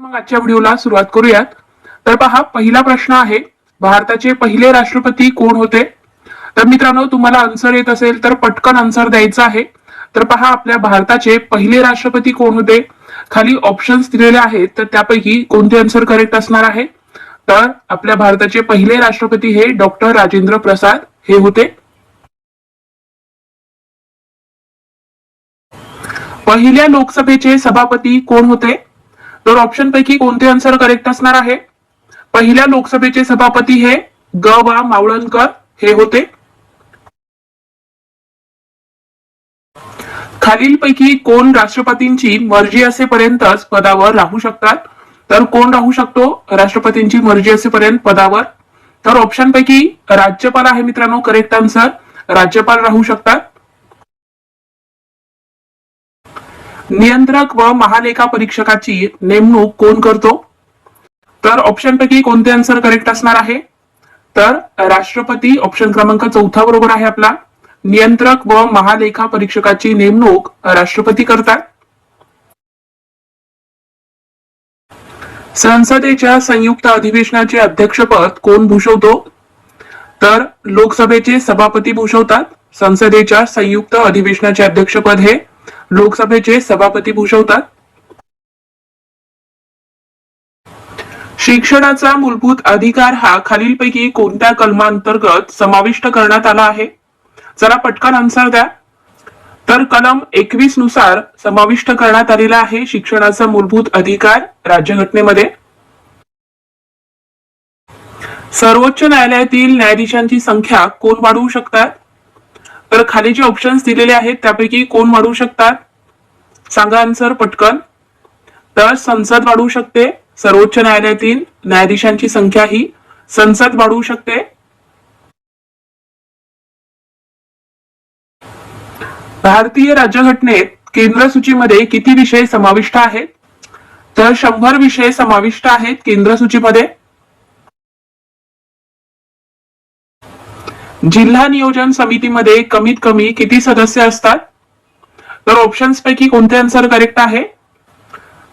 मग आजच्या व्हिडिओला सुरुवात करूयात. तर पहा पहिला प्रश्न आहे भारताचे पहिले राष्ट्रपती कोण होते? तर मित्रांनो तुम्हाला आन्सर येत असेल तर पटकन आन्सर द्यायचा आहे. तर पहा आपल्या भारताचे पहिले राष्ट्रपती कोण होते? खाली ऑप्शन्स दिलेले आहेत तर त्यापैकी कोणते आन्सर करेक्ट असणार आहे? तर आपल्या भारताचे पहिले राष्ट्रपती हे डॉक्टर राजेंद्र प्रसाद हे होते. पहिल्या लोकसभेचे सभापती कोण होते? तर ऑप्शन पैकी कोणते आन्सर करेक्ट असणार आहे? पहिल्या लोकसभेचे सभापती हे ग वा मावळणकर. हे होते. खालीलपैकी कोण राष्ट्रपतींची मर्जी असेपर्यंतच पदावर राहू शकतात? तर कोण राहू शकतो? राष्ट्रपतींची मर्जी असेपर्यंत पदावर. तर ऑप्शन पैकी राज्यपाल आहे मित्रांनो करेक्ट आन्सर राज्यपाल राहू शकतात. नियंत्रक व महालेखा परीक्षकाची नेमणूक कोण करतो? तर ऑप्शन पैकी कोणते आन्सर करेक्ट असणार आहे? तर राष्ट्रपती ऑप्शन क्रमांक चौथा बरोबर आहे आपला. नियंत्रक व महालेखा परीक्षकाची नेमणूक राष्ट्रपती करतात. संसदेच्या संयुक्त अधिवेशनाचे अध्यक्षपद कोण भूषवतो? तर लोकसभेचे सभापती भूषवतात. संसदेच्या संयुक्त अधिवेशनाचे अध्यक्षपद हे लोकसभेचे सभापती भूषवतात. शिक्षणाचा मूलभूत अधिकार हा खालीलपैकी कोणत्या कलमांतर्गत समाविष्ट करण्यात आला आहे? जरा पटकन आन्सर द्या. तर कलम एकवीसनुसार समाविष्ट करण्यात आलेला आहे शिक्षणाचा मूलभूत अधिकार राज्यघटनेमध्ये. सर्वोच्च न्यायालयातील न्यायाधीशांची संख्या कोण वाढवू शकतात? तर खाली जे ऑप्शन्स दिलेले आहेत त्यापैकी कोण वाढवू शकतात? सांगा आन्सर पटकन. तर संसद वाढवू शकते सर्वोच्च न्यायालयातील न्यायाधीशांची संख्या ही. संसद वाढवू शकते. भारतीय राज्यघटनेत केंद्र सूचीमध्ये किती विषय समाविष्ट आहेत? तर शंभर विषय समाविष्ट आहेत केंद्र सूचीमध्ये. जिल्हा नियोजन समितीमध्ये कमीत कमी किती सदस्य असतात? तर ऑप्शन्स पैकी कोणते आन्सर करेक्ट आहे?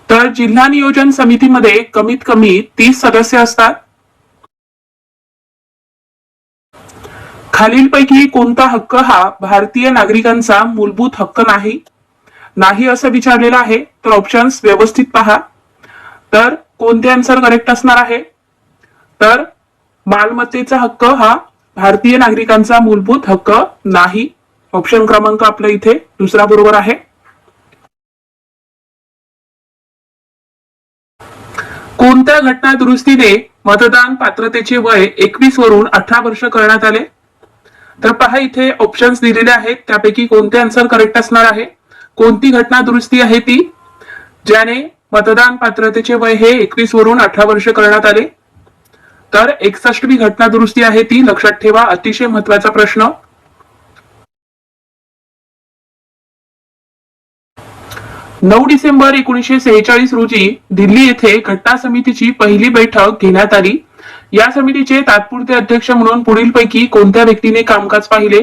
तर जिल्हा नियोजन समितीमध्ये कमीत कमी तीस सदस्य असतात. खालीलपैकी कोणता हक्क हा भारतीय नागरिकांचा मूलभूत हक्क नाही? नाही असं विचारलेलं आहे तर ऑप्शन्स व्यवस्थित पहा. तर कोणते आन्सर करेक्ट असणार आहे? तर मालमत्तेचा हक्क हा भारतीय नागरिकांचा मूलभूत हक्क नाही. ऑप्शन क्रमांक आपल्या इथे दुसरा बरोबर आहे. कोणत्या घटना दुरुस्तीने मतदान पात्रतेचे वय एकवीस वरून अठरा वर्ष करण्यात आले? तर पहा इथे ऑप्शन्स दिलेले आहेत. त्यापैकी कोणते आन्सर करेक्ट असणार आहे? कोणती घटना दुरुस्ती आहे ती? ज्याने मतदान पात्रतेचे वय हे एकवीस वरून अठरा वर्ष करण्यात आले? तर एकसष्टवी घटना दुरुस्ती आहे ती लक्षात ठेवा अतिशय महत्त्वाचा प्रश्न. नऊ डिसेंबर एकोणीसशे सेहेचाळीस रोजी दिल्ली येथे घटना समितीची पहिली बैठक घेण्यात आली. या समितीचे तात्पुरते अध्यक्ष म्हणून पुढील पैकी कोणत्या व्यक्तीने कामकाज पाहिले?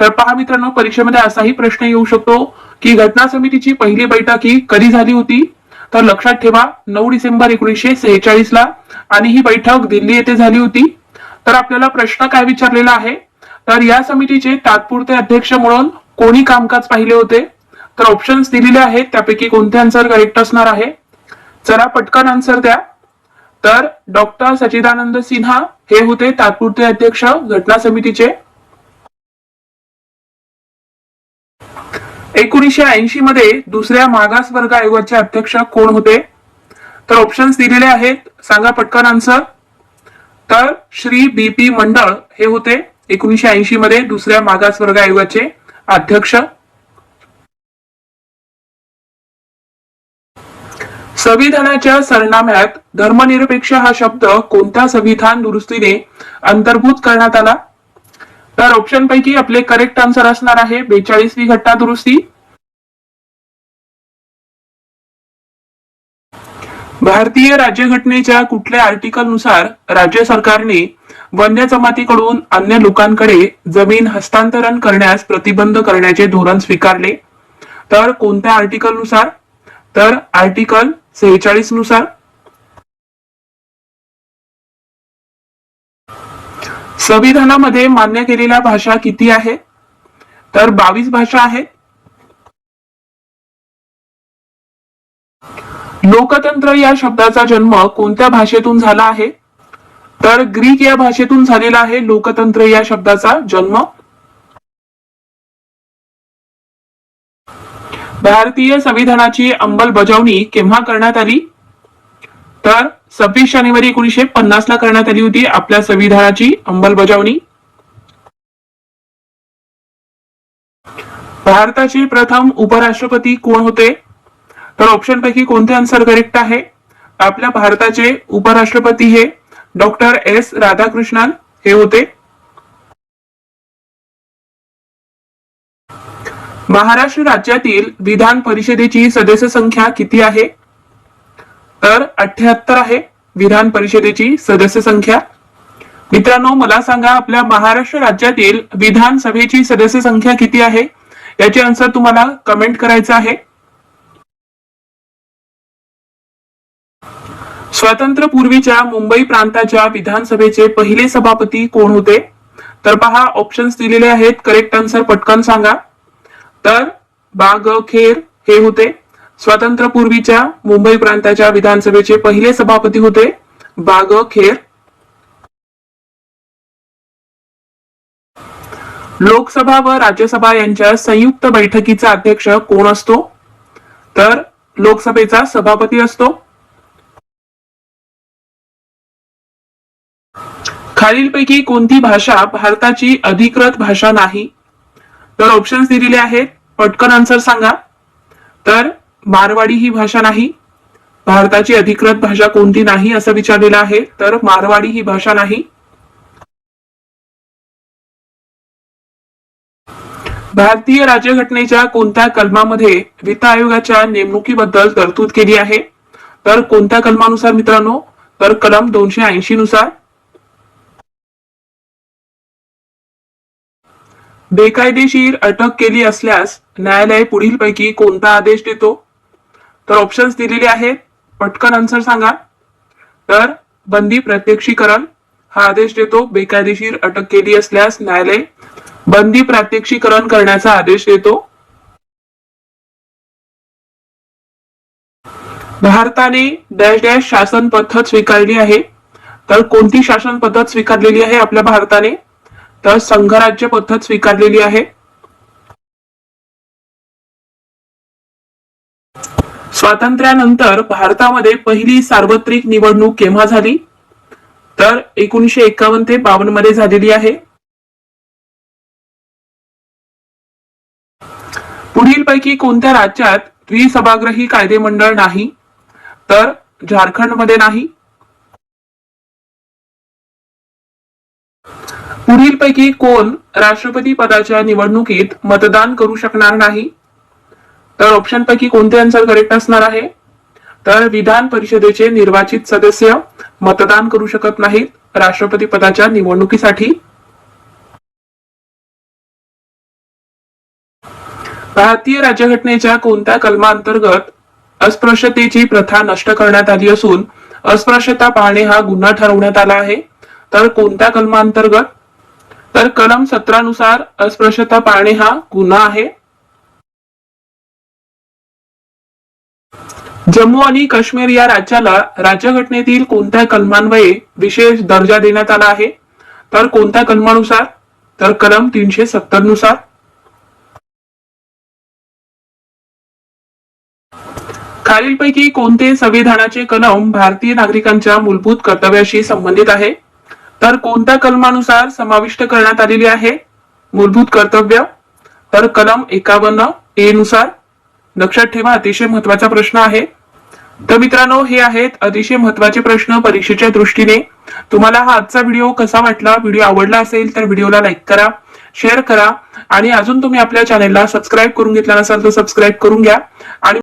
तर पहा मित्रांनो परीक्षेमध्ये असाही प्रश्न येऊ शकतो की घटना समितीची पहिली बैठक ही कधी झाली होती? तर लक्षात ठेवा नऊ डिसेंबर एकोणीसशे सेहेचाळीस ला आणि ही बैठक दिल्ली येथे झाली होती. तर आपल्याला प्रश्न काय विचारलेला आहे? तर या समितीचे तात्पुरते अध्यक्ष म्हणून कोणी कामकाज पाहिले होते? तर ऑप्शन्स दिलेले आहेत त्यापैकी कोणते आन्सर करेक्ट असणार आहे? चला पटकन आन्सर द्या. तर डॉक्टर सचिदानंद सिन्हा हे होते तात्पुरते अध्यक्ष घटना समितीचे. एकोणीसशे ऐंशी मध्ये दुसऱ्या मागास वर्ग आयोगाचे अध्यक्ष कोण होते? तर ऑप्शन्स दिलेले आहेत. सांगा पटकन आन्सर तर श्री बी पी मंडळ हे होते. एकोणीसशे ऐंशी मध्ये दुसऱ्या मागास वर्ग आयोगाचे अध्यक्ष. संविधानाच्या सरनाम्यात धर्मनिरपेक्ष हा शब्द कोणत्या संविधान दुरुस्तीने अंतर्भूत करण्यात आला? तर ऑप्शन पैकी आपले करेक्ट आन्सर असणार आहे बेचाळीसवी घटना दुरुस्ती. भारतीय राज्यघटनेच्या कुठल्या आर्टिकलनुसार राज्य सरकारने वन्य जमातीकडून अन्य लोकांकडे जमीन हस्तांतरण करण्यास प्रतिबंध करण्याचे धोरण स्वीकारले? तर कोणत्या आर्टिकलनुसार? तर आर्टिकल सेहेचाळीसनुसार. संविधानामध्ये मान्य केलेल्या भाषा किती आहे? तर बावीस भाषा आहेत. लोकतंत्र या शब्दाचा जन्म कोणत्या भाषेतून झाला आहे? तर ग्रीक या भाषेतून झालेला आहे लोकतंत्र या शब्दाचा जन्म. भारतीय संविधानाची अंमलबजावणी केव्हा करण्यात आली? तर सव्वीस जानेवारी एकोणीसशे पन्नास ला करण्यात आली होती आपल्या संविधानाची अंमलबजावणी. भारताचे प्रथम उपराष्ट्रपती कोण होते? तर ऑप्शन पैकी कोणते आन्सर करेक्ट आहे? आपल्या भारताचे उपराष्ट्रपती हे डॉक्टर एस राधाकृष्णन हे होते. महाराष्ट्र राज्यातील विधान परिषदेची सदस्य संख्या किती आहे? तर अठ्याहत्तर आहे विधान परिषदेची सदस्य संख्या. मित्रांनो मला सांगा आपल्या महाराष्ट्र राज्यातील विधानसभेची सदस्य संख्या किती आहे? याचे आन्सर तुम्हाला कमेंट करायचं आहे. स्वातंत्र्यपूर्वीच्या मुंबई प्रांताच्या विधानसभेचे पहिले सभापती कोण होते? तर पहा ऑप्शन्स दिलेले आहेत. करेक्ट आन्सर पटकन सांगा. तर बाग खेर हे होते. स्वातंत्र्यपूर्वीच्या मुंबई प्रांताच्या विधानसभेचे पहिले सभापती होते बाग खेर. लोकसभा व राज्यसभा यांच्या संयुक्त बैठकीचा अध्यक्ष कोण असतो? तर लोकसभेचा सभापती असतो. खालीलपैकी कोणती भाषा भारताची अधिकृत भाषा नाही? तर ऑप्शन्स दिलेले आहेत. पटकन आन्सर सांगा. तर मारवाडी ही भाषा नाही? भारताची अधिकृत भाषा कोणती नाही असं विचारलेलं आहे तर मारवाडी ही भाषा नाही? भारतीय राज्यघटनेच्या कोणत्या कलमामध्ये वित्त आयोगाच्या नेमणुकीबद्दल तरतूद केली आहे? तर कोणत्या कलमानुसार मित्रांनो? तर कलम दोनशे ऐंशी नुसार. बेकायदेशीर अटक केली असल्यास न्यायालय पुढील पैकी कोणता आदेश देतो? तर ऑप्शन्स दिलेले आहेत. पटकन आन्सर सांगा. तर बंदी प्रत्यक्षीकरण हा आदेश देतो. बेकायदेशीर अटक केली असल्यास न्यायालय बंदी प्रात्यक्षीकरण करण्याचा आदेश देतो. भारताने डॅश डॅश शासन पद्धत स्वीकारली आहे. तर कोणती शासन पद्धत स्वीकारलेली आहे आपल्या भारताने? तर संघराज्य पद्धत स्वीकारलेली आहे. स्वातंत्र्यानंतर भारतामध्ये पहिली सार्वत्रिक निवडणूक केव्हा झाली? तर एकोणीशे एकावन्न ते बावन्नमध्ये झालेली आहे. पुढीलपैकी कोणत्या राज्यात द्विसभाग्रही कायदेमंडळ नाही? तर झारखंडमध्ये नाही. पुढीलपैकी कोण राष्ट्रपती पदाच्या निवडणुकीत मतदान करू शकणार नाही? तर ऑप्शन पैकी कोणते आन्सर करेक्ट असणार आहे? तर विधान परिषदेचे निर्वाचित सदस्य मतदान करू शकत नाहीत राष्ट्रपती पदाच्या निवडणुकीसाठी. भारतीय राज्यघटनेच्या कोणत्या कलमांतर्गत अस्पृश्यतेची प्रथा नष्ट करण्यात आली असून अस्पृश्यता पाहणे हा गुन्हा ठरवण्यात आला आहे? तर कोणत्या कलमांतर्गत? तर कलम सतरानुसार अस्पृश्यता पाळणे हा गुन्हा आहे. जम्मू आणि काश्मीर या राज्याला राज्यघटनेतील कोणत्या कलमान्वये विशेष दर्जा देण्यात आला आहे? तर कोणत्या कलमानुसार? तर कलम तीनशे सत्तरनुसार. खालीलपैकी कोणते संविधानाचे कलम भारतीय नागरिकांच्या मूलभूत कर्तव्याशी संबंधित आहे? तर कोणत्या कलमानुसार समाविष्ट करण्यात आलेली आहे? मूलभूत कर्तव्य? तर कलम एकावन्न ए नुसार. लक्षात ठेवा अतिशय महत्त्वाचा प्रश्न आहे. तर मित्रांनो हे आहेत अतिशय महत्त्वाचे प्रश्न परीक्षेच्या दृष्टीने. तुम्हाला हा आजचा व्हिडिओ कसा वाटला व्हिडिओ आवडला असेल तर व्हिडिओला लाईक करा शेअर करा आणि अजून तुम्ही आपल्या चॅनेलला सबस्क्राईब करून घेतला नसाल तर सबस्क्राईब करून घ्या. आणि